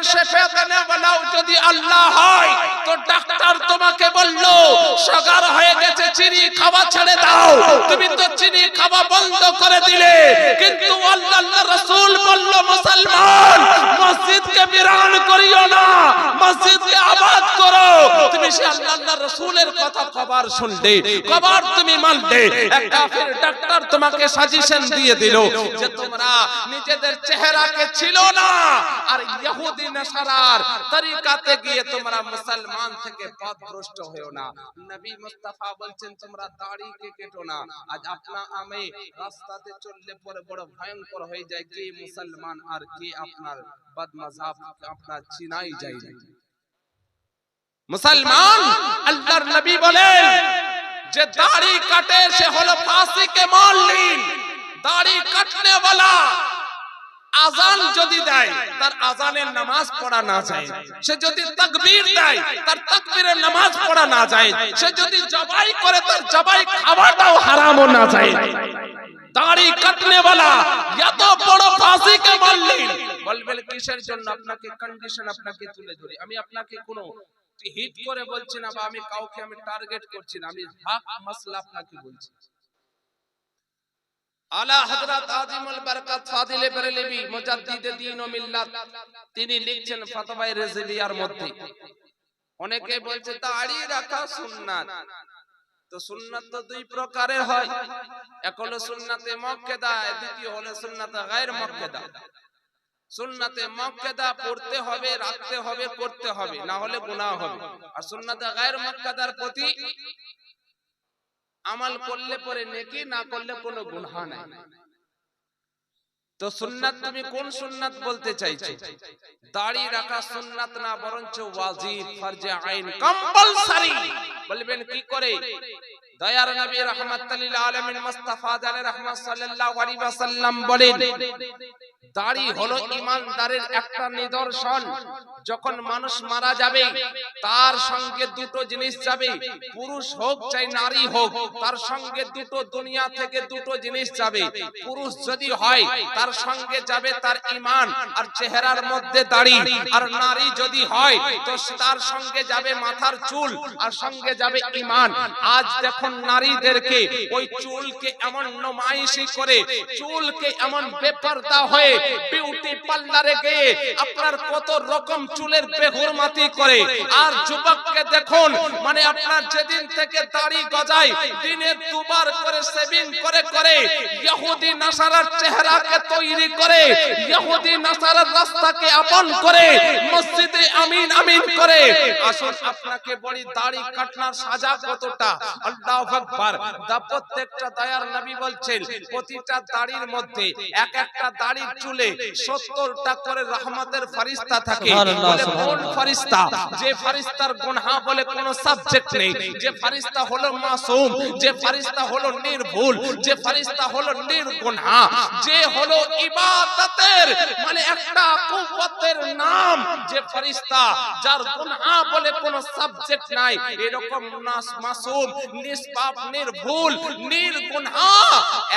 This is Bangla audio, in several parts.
Yeah. যদি আল্লাহ হয়। তো ডাক্তার তোমাকে বলল, সুগার হয়ে গেছে, চিনি খাওয়া ছেড়ে দাও। তুমি তো চিনি খাওয়া বন্ধ করে দিলে। কিন্তু আল্লাহ রাসূল বলল, মুসলমান, মসজিদকে বিরান করিও না, মসজিদকে আবাদ করো। তুমি সে আল্লাহ রাসূলের কথা কবার শুনলে, কবার তুমি মানলে। ডাক্তার তোমাকে সাজেশন দিয়ে দিল যে, তোমরা নিজেদের চেহারাকে ছিল না, আর ইহুদি নাসারার তরিকাতে গিয়ে তোমরা মুসলমান থেকে পথভ্রষ্ট হয়েও না। নবী মুস্তাফা বলছেন, তোমরা দাড়িকে কেটো না। আজ আপনা আমি রাস্তাতে চললে পরে বড় ভয়ঙ্কর হয়ে যায়, কে মুসলমান আর কে আপনার বদমাজাব, আপনার চিনাই যায় না। মুসলমান, আল্লাহর নবী বলেন, যে দাড়ি কাটে সে হলো ফাসিকে মাল্লিন দাড়ি কাটনে वाला আজান যদি দেয় তার আজানের নামাজ পড়া না যায়। সে যদি তাকবীর দেয় তার তাকবীরের নামাজ পড়া না যায়। সে যদি জবাই করে তার জবাই খাওয়াটাও হারামও না যায়। দাড়ি কাটনে वाला এত বড় ফাঁসিকে মারলেন। বলবেন কিসের জন্য আপনাকে কন্ডিশন আপনাকে তুলে ধরি? আমি আপনাকে কোনো হিট করে বলছি না বা আমি কাউকে আমি টার্গেট করছি না। আমি হক মাসলা আপনাকে বলছি। আলা হযরত আজিমুল বরকত ফাদিল দ্বীন ও মিল্লাত। তিনি লিখছেন মধ্যে। অনেকে বলছে দাড়ি রাখা সুন্নাত। তো সুন্নাত তো দুই প্রকারের হয়। এক হলো সুন্নাতে মুক্কেদা দ্বিতীয় হলো সুন্নাতে গায়র মুক্কেদা। সুন্নাতে মুক্কেদা পড়তে হবে, রাখতে হবে, করতে হবে, না হলে গুনাহ হবে। আর সুন্নাতে গায়র মুক্কেদার প্রতি আমল করলে পরে নেকি, না করলে কোনো গুনাহ নাই। তো সুন্নাত তুমি কোন সুন্নাত বলতে চাইছো? দাড়ি রাখা সুন্নাত না, বরঞ্চ ওয়াজিব, ফরজে আইন কম্পালসারি বলবেন কি করে? দয়ার নবী রাহমাতুল আলামিন মুস্তাফা জানে রাহমাত সাল্লাল্লাহু আলাইহি ওয়াসাল্লাম বলেন দাড়ি হলো ইমানদারের একটা নিদর্শন। যখন মানুষ মারা যাবে তার সঙ্গে দুটো জিনিস যাবে। পুরুষ হোক চাই নারী হোক তার সঙ্গে দুটো দুনিয়া থেকে দুটো জিনিস যাবে। পুরুষ যদি হয় তার সঙ্গে যাবে তার ইমান। আর চেহারার মধ্যে দাড়ি। আর নারী যদি হয় তো তার সঙ্গে যাবে মাথার চুল আর সঙ্গে যাবে ইমান। আজ দেখুন নারীদেরকে ওই চুলকে এমন নমাইশি করে চুলকে এমন বেপরদা হয়ে বিউটি পার্লারে গিয়ে আপনার কত রকম চুলের বেহুরমাতি করে। আর যুবককে দেখুন মানে আপনার যেদিন থেকে দাড়ি গজায়, দিনে দুবার করে সেভিং করে করে ইহুদি নাসারার চেহারাকে তৈরি করে, ইহুদি নাসারার রাস্তাকে আপন করে, মসজিদে আমিন আমিন করে। আসুন, আপনাকে বড়ি দাড়ি কাটনার সাজা কতটা? আল্লাহু আকবার। দা প্রত্যেকটা দয়ার নবী বলছেন, প্রতিটা দাড়ির মধ্যে এক একটা দাড়ির চুলে 70টা করে রহমতের ফেরেশতা থাকে। বলে কোন ফেরেশতা? যে ফেরেশতার গুনাহ বলে কোনো সাবজেক্ট নেই। যে ফেরেশতা হলো মাসুম যে ফেরেশতা হলো নির্ভুল যে ফেরেশতা হলো নির্গুনাহ যে হলো ইবাদতের মানে একটা কুওয়াতের নাম। যে ফেরেশতা যার গুনাহ বলে কোনো সাবজেক্ট নাই এরকম নাস মাসুম নিষ্পাপ নির্ভুল নির্গুনাহ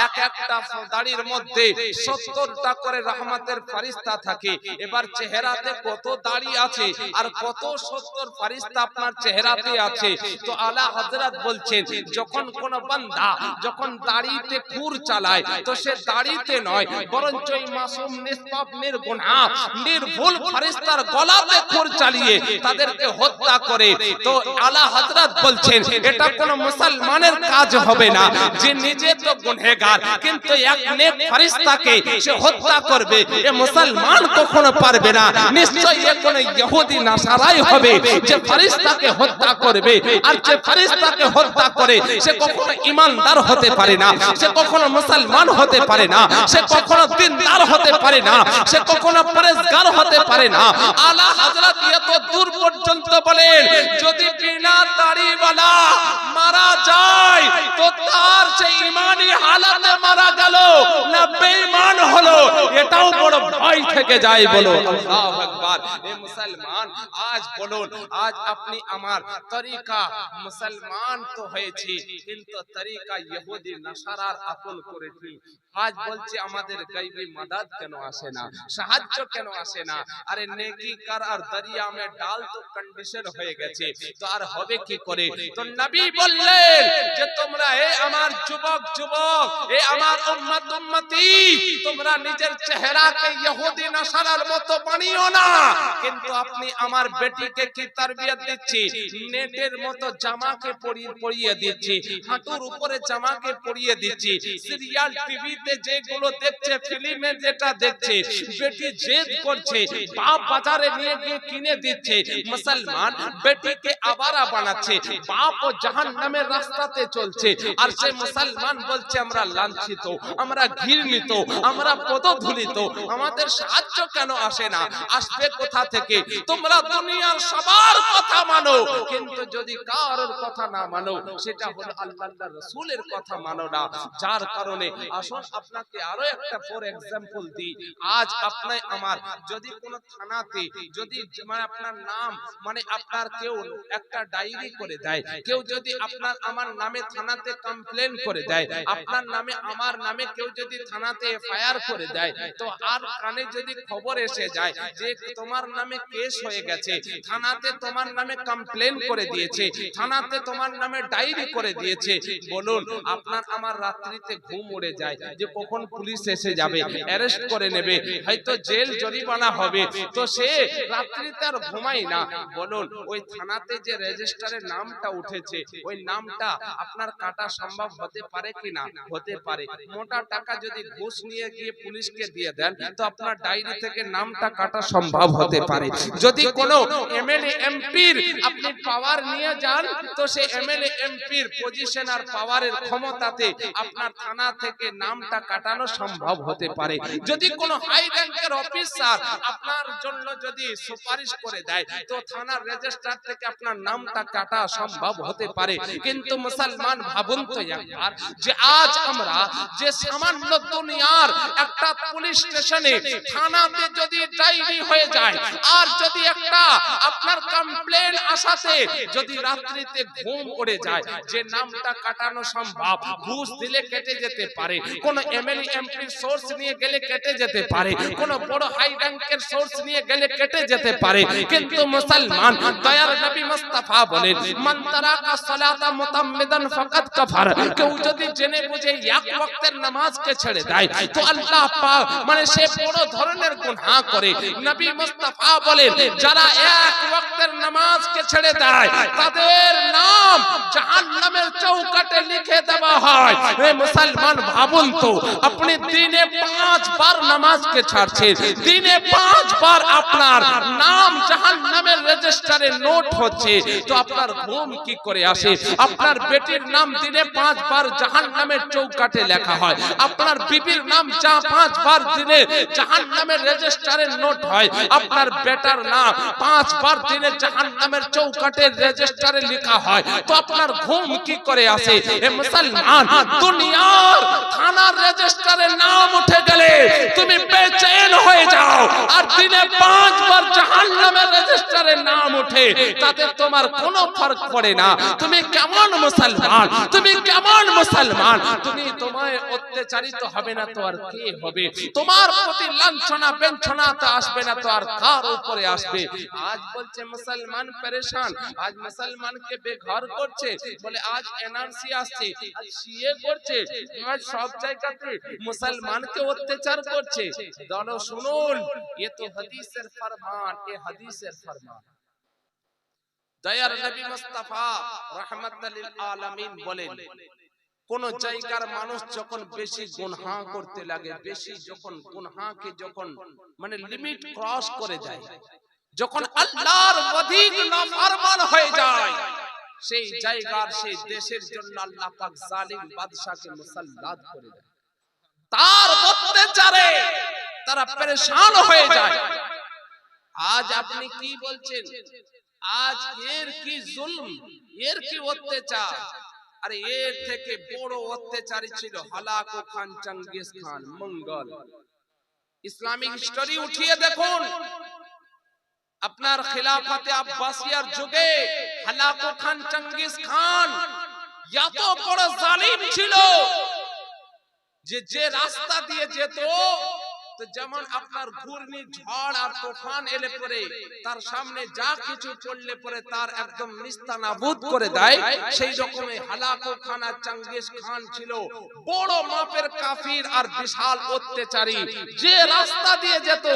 এক একটা দাড়ির মধ্যে 70টা করে রহমতের ফেরেশতা থাকে। এবার চেহারাতে কত দাড়ি আছে আর কত 70 ফেরেশতা আপনার চেহারাতে আছে। তো আলা হযরত বলছেন, যখন কোন বান্দা যখন দাড়িতে খুর চালায়, তো সে দাড়িতে নয়, বরঞ্চ এই মাসুম, নিষ্পাপ নির্গুনাহ নির্ভুল ফেরেশতার গলাতে খুর চালিয়ে তাদেরকে হত্যা করে। তো আলা হযরত বলছেন, এটা কোন মুসলমানের কাজ হবে না। যে নিজে তো গুনহেগার কিন্তু এক নেক ফেরেশতাকে সে হত্যা করবে, এ মুসলমান কখনো পারবে না। নিশ্চয়ই এ কোন ইহুদি, নাসারাই হবে যে ফেরেশতাকে হত্যা করবে। আর যে ফারিস্তাকে হত্যা করে, সে কখনো ইমানদার হতে পারে না, সে কখনো মুসলমান হতে পারে না, সে কখনো দিনদার হতে পারে না, সে কখনো পরেশগার হতে পারে না। আলা হযরত এত দূর পর্যন্ত বলেন, যদি বিনা দাড়িওয়ালা মারা যায়, তো তার সেই ইমানি হালাতে মারা গেল, না বেঈমান হলো, এটাও বড় ভয় থেকে যায় বলো। আল্লাহু আকবার। এ মুসলমান, আজ বলুন, আজ আপনি আমার তরিকা মুসলমান তো হয়েছি, কিন্তু তরিকা ইহুদি, নাসারার আপন করেছি। আজ বলছি আমাদের গাইবি মাদাদ কেন আসে না? সাহায্য কেন আসে না? আরে নেকি কার আর দরিয়া মে ডাল তো কন্ডিশন হয়ে গেছে, তো আর হবে কি করে? তো নবী বললেন যে তোমরা হে আমার যুবক যুবক হে আমার উম্মত, উম্মতি, তোমরা নিজের চেহারাকে ইহুদি নাসারার মতো বানিও না। কিন্তু আপনি আমার বেটিকে কি তারবিয়ত দিচ্ছি? নেটের মতো জামাকে পরিয়ে পরিয়ে দিচ্ছি, হাঁটুর উপরে জামাকে পরিয়ে দিচ্ছি সিরিয়াল টিভিতে যেগুলো দেখছে, ফিল্মে যেটা দেখছে, বেটি জেদ করছে, বাপ বাজারে নিয়ে গিয়ে কিনে দিচ্ছে, মুসলমান বেটিকে আবারা বানাচ্ছে, বাপ ও জাহান্নামের রাস্তাতে চলছে, আর সে মুসলমান বলছে, আমরা লাঞ্ছিত, আমরা ঘৃণিত, আমরা পদধূলিত, আমাদের সাহায্য কেন আসে না? আসবে কোথা থেকে? তোমরা দুনিয়ার সবার কথা মানো, কিন্তু যদি কারোর কথা না মানো, সেটা হলো আল্লাহ রসুলের কথা মানো না। যার কারণে আসুন আপনাকে আরও একটা ফর এক্সাম্পল দিই। আজ আপনার আমার, যদি কোনো থানাতে, যদি মানে আপনার নাম মানে আপনার কেউ একটা ডায়েরি করে দেয়, কেউ যদি আপনার, আমার নামে থানাতে কমপ্লেন করে দেয়, আপনার নামে, আমার নামে কেউ যদি থানাতে এফআইআর করে দেয়, তো আর কানে যদি খবর এসে যায় যে তোমার নামে কেস হয়ে গেছে, থানাতে তোমার নামে কমপ্লেন করে দিয়েছে, থানাতে তোমার নামে ডায়েরি করে দিয়েছে, বলুন, আপনার আমার রাত্রিতে ঘুম উড়ে যায় যে কখন পুলিশ এসে যাবে অ্যারেস্ট করে নেবে হয়তো জেল জরিমানা হবে। তো সে রাত্রিতে আর ঘুমাই না। বলুন ওই থানাতে যে রেজিস্টারের নামটা উঠেছে ওই নামটা আপনার কাটা সম্ভব হতে পারে কি না হতে পারে। মোটা টাকা যদি ঘুষ নিয়ে গিয়ে পুলিশকে দিয়ে দেন তো আপনার ডায়েরি থেকে নামটা কাটা সম্ভব হতে পারে। যদি কোনো এমএলএ এমপির আপনি পাওয়ার নিয়ে যান তো সেই এমএলএ এমপির পজিশন আর পাওয়ারের ক্ষমতাতে আপনার থানা থেকে নামটা কাটানো সম্ভব হতে পারে। যদি কোনো হাই র্যাঙ্কের অফিসার আপনার জন্য যদি সুপারিশ করে দেয়, তো থানার রেজিস্টার থেকে আপনার নামটা কাটা সম্ভব হতে পারে। কিন্তু মুসলমান, ভাবুন তো একবার যে আজ আমরা যে সামান্য দুনিয়ার একটা পুলিশ স্টেশনে থানাতে যদি ডায়েরি হয়ে যায়, আর যদি একটা আপনার কমপ্লেন আসাতে যদি রাত্রিতে ঘুম উড়ে যায়, যে নামটা কাটানো সম্ভব, ঘুষ দিলে কেটে যেতে পারে। কোন এমএলএ এমপি সোর্স নিয়ে গেলে কেটে যেতে পারে কোন বড় হাই র্যাঙ্কের সোর্স নিয়ে গেলে কেটে যেতে পারে। কিন্তু মুসলমান দয়ার নবী মুস্তাফা বলেন মান তারাকা সালাতা মুতাম্মিদান ফাকাদ কাফার। কেউ যদি জেনে বুঝে এক ওয়াক্তের নামাজকে ছেড়ে দেয় তো আল্লাহ পাক মানে সে বড় ধরনের গুনাহ করে। নবী মুস্তাফা বলেন যারা এক নামাজকে ছেড়ে দেয়। তাদের নাম জাহান্নামের চৌকাটে লিখে দেওয়া হয়। হে মুসলমান, ভাবুন তো, আপনি দিনে পাঁচ বার নামাজকে ছাড়ছেন। দিনে পাঁচ বার আপনার নাম জাহান্নামের রেজিস্টারে নোট হচ্ছে। তো আপনার ঘুম কি করে আসে? আপনার বেটির নাম দিনে পাঁচ বার জাহান্নামের চৌকাটে লেখা হয়। আপনার বিবির নাম যা পাঁচ বার দিনে জাহান্নামের রেজিস্টারে নোট হয়। আপনার বেটার নাম পাঁচ বার দিনে জাহান্নামের চৌকাটে রেজিস্টারে লেখা হয়, তো আপনার ঘুম কি করে আসে? এ মুসলমান, দুনিয়ার থানার রেজিস্টারে নাম উঠে গেলে তুমি বেচেন হয়ে যাও, আর দিনে পাঁচবার জাহান্নামের রেজিস্টারে নাম উঠে, তাতে তোমার কোনো ফরক পড়ে না। তুমি কেমন মুসলমান, তুমি কেমন মুসলমান? তুমি তোমায় অত্যাচারিত হবে না তো আর কে হবে? তোমার প্রতি লাঞ্ছনা বেঞ্ছনা তো আসবে না তো আর কার উপরে আসবে? আজ বলছে মুসলমান পরেশান, আজ মুসলমানকে বেঘর করছে, বলে আজ এনআরসি আসছে, আজ সিএ করছে, আজ সব জায়গাতে মুসলমানকে অত্যাচার করছে। দাঁড়ো শুনুন, এ তো হাদিসের ফরমান, এ হাদিসের ফরমান। দয়ার নবী মুস্তাফা আলামিন বলেন, কোন জায়গার মানুষ যখন বেশি গুনহা করতে লাগে, বেশি যখন গুনহাকে যখন মানে লিমিট ক্রস করে যায় যখন আল্লাহর অধিক নাফরমান হয়ে যায় সেই জায়গার সেই দেশের জন্য আল্লাহ পাক জালিম বাদশাকে মুসাল্লাত করে দেয়। তার অত্যাচারে তারা পরেশান হয়ে যায়। আজ আপনি কি বলছেন? আজ এর কি জুলম? এর কি অত্যাচার? আরে এর থেকে বড় অত্যাচারী ছিল Hulagu Khan Genghis Khan Mongol. Islamic history উঠিয়ে দেখুন। আপনার খিলাফতে আব্বাসিয়ার যুগে হালাকু খান চঙ্গিস খান এত বড় জালিম ছিল যে যে রাস্তা দিয়ে যেত তো যেমন আপনার ঘূর্ণি ঝড় আর তুফান এলে পরে তার সামনে যা কিছু চললে পরে তার একদম নিস্তানাবুদ করে দেয়। সেই রকমই হালাকু খান চঙ্গিস খান ছিল। বড় মাপের কাফির আর বিশাল অত্যাচারী। যে রাস্তা দিয়ে যেত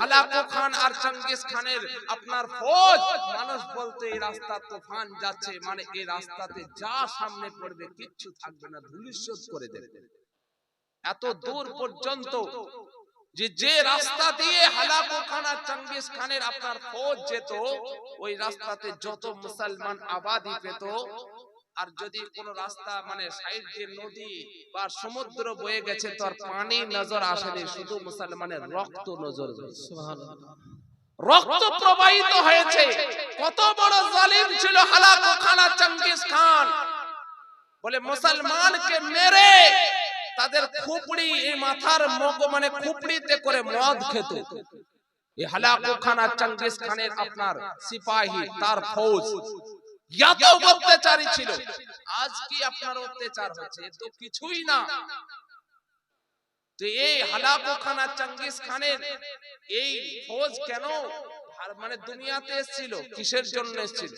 হালাকু খান আর চঙ্গিস খানের আপনার ফৌজ। মানুষ বলতে এই রাস্তা তুফান যাচ্ছে মানে এই রাস্তাতে যা সামনে পড়বে কিচ্ছু থাকবে না করে দেবে। এত দূর পর্যন্ত যে যে রাস্তা দিয়ে হালাকু খান চঙ্গিস খানের আপনার ফৌজ যেত, ওই রাস্তাতে যত মুসলমান আবাদি পেত, আর যদি কোন রাস্তা মানে সাইড দিয়ে নদী বা সমুদ্র বয়ে গেছে, তো আর পানি নজর আসেনি শুধু মুসলমানের রক্ত নজর রক্ত প্রবাহিত হয়েছে। কত বড় জালিম ছিল হালাকু খান চঙ্গিস খান। বলে, মুসলমানকে মেরে তাদের খুপড়ি, এই মাথার মগ মানে খুপড়িতে করে মদ খেত। এই হালাকু খান আর চঙ্গিস খানের আপনার সিপাহী, তার ফৌজ। এত ছিল। আজ কি আপনার অত্যাচার তো কিছুই না। তো এই হালাকু খান আর চঙ্গিস খানের এই ফৌজ কেন মানে দুনিয়াতে এসেছিল? কিসের জন্য এসেছিল?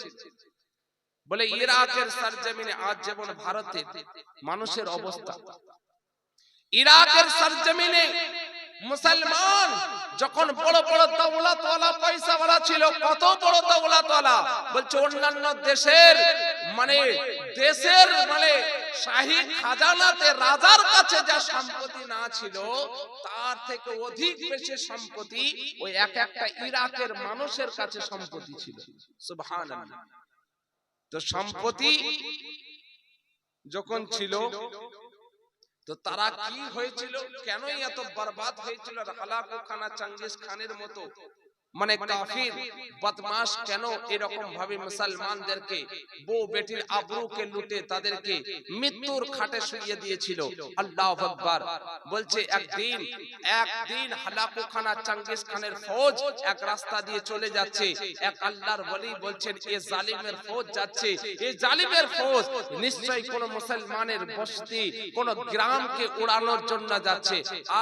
বলে ইরাকের সরজমিনে আজ যেমন ভারতে মানুষের অবস্থা ইরাকের সরজমিনে মুসলমান যখন বড় বড় দৌলতওয়ালা, পয়সাওয়ালা ছিল, কত বড় দৌলতওয়ালা, বলছে অন্যান্য দেশের মানে দেশের মানে শাহী খাজানাতে রাজার কাছে যা সম্পত্তি না ছিল, তার থেকে অধিক বেশি সম্পত্তি ওই এক একটা ইরাকের মানুষের কাছে সম্পত্তি ছিল। সুবহানাল্লাহ। তো সম্পত্তি যখন ছিল তো তারা কি হয়েছিল? কেনই এত বরবাদ হয়েছিল? হালাকু খানা চাঙ্গিস খানের মতো মানে কাফির বদমাশ কেন এরকম ভাবে মুসলমানদেরকে বউ বেটির আবরুকে লুটে তাদেরকে মৃত্যুর খাটে শুইয়ে দিয়েছিল। আল্লাহ আকবার। বলছে একদিন একদিন হালাকু খানা চঙ্গিস খানের ফৌজ এক রাস্তা দিয়ে চলে যাচ্ছে। এক আল্লাহর বলি বলছেন এ জালিমের ফৌজ যাচ্ছে। এই জালিমের ফৌজ। নিশ্চয়ই কোন মুসলমানের বসতি কোন গ্রামকে উড়ানোর জন্য যাচ্ছে।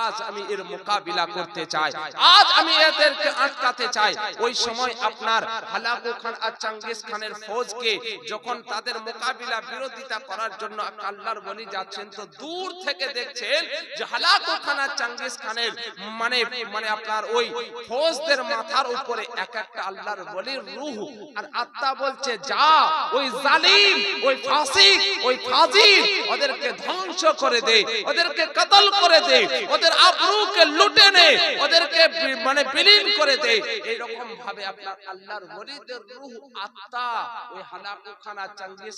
আজ আমি এর মোকাবিলা করতে চাই। আজ আমি এদেরকে আটকাতে চাই ওই সময় আপনার হালাকু খান আর চঙ্গিস খানের ফৌজকে যখন তাদের মোকাবিলা বিরোধিতা করার জন্য আল্লাহর বলি যাচ্ছেন তো দূর থেকে দেখছেন যে হালাকু খান আর চঙ্গিস খানের মানে মানে আপনার ওই ফৌজদের মাথার উপরে এক একটা আল্লাহর বলির রূহ। আর আত্মা বলছে যা ওই জালিম ওই ফাসিক ওই ফাজির ওদেরকে ধ্বংস করে দে ওদেরকে কতল করে দে ওদের আবরুকে লুটে নে ওদেরকে মানে বিলীন করে দে ভাবে আপনার আল্লাহর ওলিদের রূহ আত্মা ওই খান আর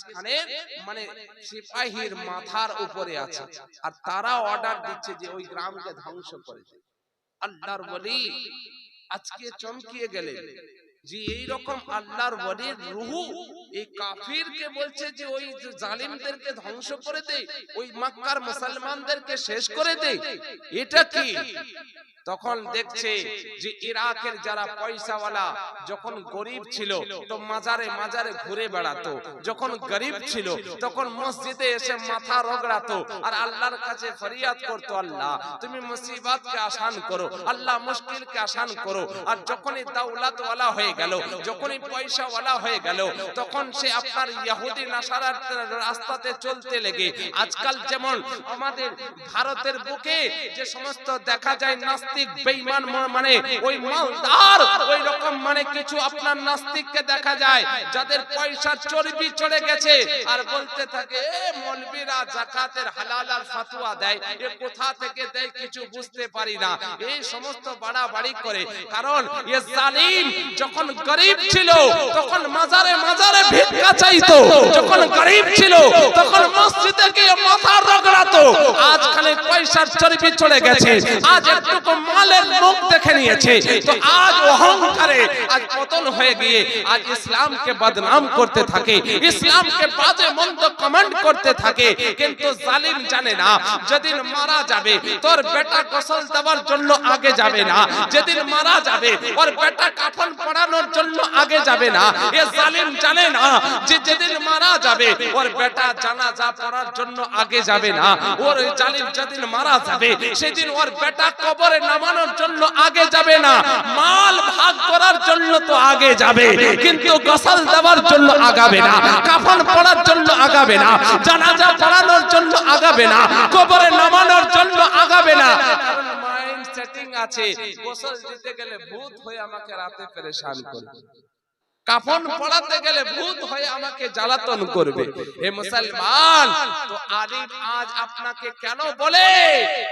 খানের মানে সিপাহীর মাথার উপরে আছে। আর তারা অর্ডার দিচ্ছে যে ওই গ্রামকে ধ্বংস করে আল্লাহর বলি আজকে চমকিয়ে গেলে যে এই রকম আল্লাহর ওলির রুহু, এই কাফিরকে বলছে যে ওই জালিমদেরকে ধ্বংস করে দে, ওই মক্কার মুসলমানদেরকে শেষ করে দে। এটা কি? তখন দেখছে যে ইরাকের যারা পয়সাওয়ালা যখন গরিব ছিল, তো মাজারে মাজারে ঘুরে বেড়াতো। যখন গরিব ছিল, তখন মসজিদে এসে মাথা রগড়াতো আর আল্লাহর কাছে ফরিয়াদ করতো, আল্লাহ, তুমি মুসিবতকে আসান করো, আল্লাহ মুশকিলকে আসান করো। আর যখনই দাওলাতওয়ালা হয়ে গেল পয়সাওয়ালা হয়ে গেল, তখন সে আপনার ইহুদি নাসারার রাস্তাতে চলতে লেগে। আজকাল যেমন আমাদের ভারতের বুকে যে সমস্ত দেখা যায় নাস্তিক মানে ওই মালদার, ওই রকম মানে কিছু আপনার নাস্তিককে দেখা যায়, যাদের পয়সা চর্বি গেছে, আর বলতে থাকে মৌলবীরা জাকাতের হালাল আর ফতোয়া দেয়, এ কোথা থেকে দেয় কিছু বুঝতে পারি না। এই সমস্ত বাড়াবাড়ি করে, কারণ এ জালিম যখন যখন গরিব ছিল, তখন মাজারে মাজারে ভিক্ষা চাইতো। যখন গরিব ছিল, তখন মসজিদে গিয়ে মাথা রগড়াতো। আজ খালি পয়সার চর্বি চলে গেছে। আজ একটুকু মালের মুখ দেখে নিয়েছে। তো আজ অহংকারে, আজ পতন হয়ে গিয়ে আজ ইসলামকে বদনাম করতে থাকে। ইসলামকে বাজে মন্দ কমেন্ট করতে থাকে। কিন্তু জালিম জানে না, যেদিন মারা যাবে, তোর বেটা গোসল দেওয়ার জন্য আগে যাবে না। যেদিন মারা যাবে, ওর বেটা কাফন পড়ানোর জন্য আগে যাবে না। এ জালিম জানে না যে যেদিন মারা যাবে, ওর বেটা জানাজা পড়ার জন্য আগে যাবে না। ওর জালিম যেদিন মারা যাবে, সেদিন ওর বেটা কবরে নামানোর জন্য আগে যাবে না। মাল ভাগ করার জন্য তো আগে যাবে, কিন্তু গোসল দেওয়ার জন্য আগাবে না। কাফন পড়ার জন্য আগাবে না। জানাজা পড়ানোর জন্য আগাবে না। কবরে নামানোর জন্য আগাবে না। আছে গোসল দিতে গেলে ভূত হয়ে আমাকে রাতে পরেশান করবে। কাফন পড়াতে গেলে ভূত হয়ে আমাকে জ্বালাতন করবে। হে মুসলমান তো আলিম আজ আপনাকে কেন বলে?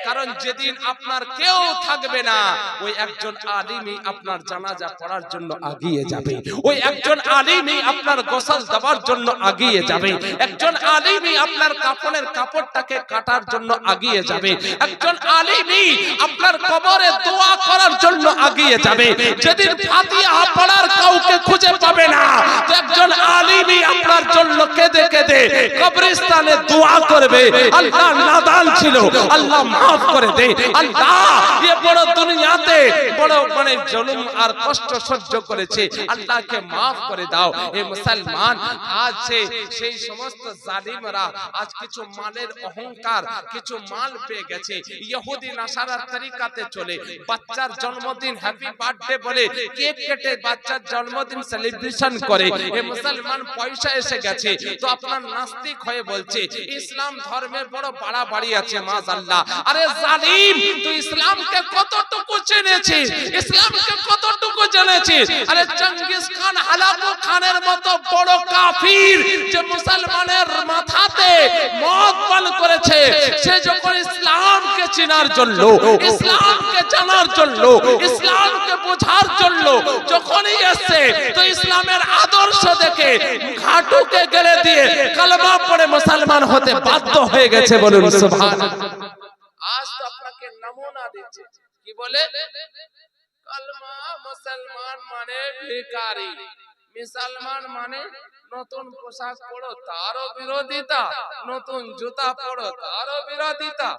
কারণ যেদিন আপনার কেউ থাকবে না ওই একজন আলিমই আপনার জানাজা পড়ার জন্য আগিয়ে যাবে। ওই একজন আলিমই আপনার গোসল দেওয়ার জন্য আগিয়ে যাবে। একজন আলিমই আপনার কাপড়ের কাপড়টাকে কাটার জন্য আগিয়ে যাবে। একজন আলিমই আপনার কবরে দোয়া করার জন্য আগিয়ে যাবে। যেদিন ফাতিহা পড়ার কাউকে খুঁজে পাবে না। একজন আলিমই আপনার জন্য কেঁদে কেঁদে কবরস্থানে দোয়া করবে। আল্লাহ নাদান ছিল। আল্লাহ মাফ করে দে। আল্লাহ, এ বড় দুনিয়াতে বড় মানে জুলুম আর কষ্ট সহ্য করেছে। আল্লাহকে মাফ করে দাও। এ মুসলমান, আজ সেই সমস্ত জালিমরা, আজ কিছু মালের অহংকার, কিছু মাল পেয়ে গেছে। ইহুদি নাসারার তরিকাতে চলে। বাচ্চার জন্মদিন হ্যাপি বার্থডে বলে কেক কেটে বাচ্চার জন্মদিন সেলিব্রেশন করে এ মুসলমান পয়সা এসে গেছে। তো আপনার নাস্তিক হয়ে বলছে, ইসলাম ধর্মের বড় বাড়াবাড়ি আছে মাশাআল্লাহ আরে জালিম, তুই ইসলামকে কতটুকু জেনেছিস ইসলামকে কতটুকু জেনেছিস? আরে চঙ্গিস খান হালাকু খানের মতো বড় কাফির যে মুসলমানের মাথাতে মদ পান করেছে, সে যখন ইসলামকে চেনার জন্য, ইসলামকে জানার জন্য, ইসলামকে বোঝার জন্য যখনই এসছে তো ইসলামের আদর্শ দেখে ঘাটুকে গেলে দিয়ে মুসলমান হতে বাধ্য হয়ে গেছে বলুন আজ তো আপনাকে নমুনা দিচ্ছে কি বলে? কালমা মুসলমান মানে মুসলমান মানে নতুন পোশাক পরো, তারও বিরোধিতা। নতুন জুতা পরো, তারও বিরোধিতা।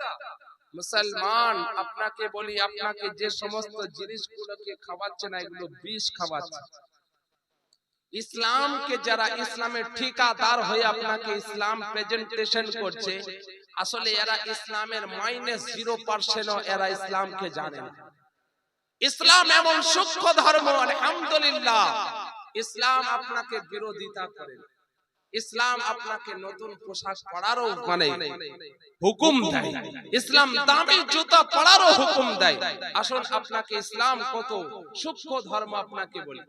মুসলমান আপনাকে বলি আপনাকে যে সমস্ত জিনিসগুলোকে খাওয়াচ্ছে না এগুলো বিষ খাওয়াচ্ছে ইসলামকে যারা ইসলামের ঠিকাদার হয়ে আপনাকে ইসলাম প্রেজেন্টেশন করছে আসলে এরা ইসলামের মাইনাস জিরো পার্সেন্ট এরা ইসলামকে জানে না। ইসলাম এমন সূক্ষ্ম ধর্ম আলহামদুলিল্লাহ। ইসলাম আপনাকে বিরোধিতা করে। না। ইসলাম আপনাকে নতুন পোশাক পরারও মানে হুকুম দেয়। ইসলাম দামি জুতা পরারও হুকুম দেয়। আসল আপনাকে ইসলাম কত সূক্ষ্ম ধর্ম আপনাকে বলি।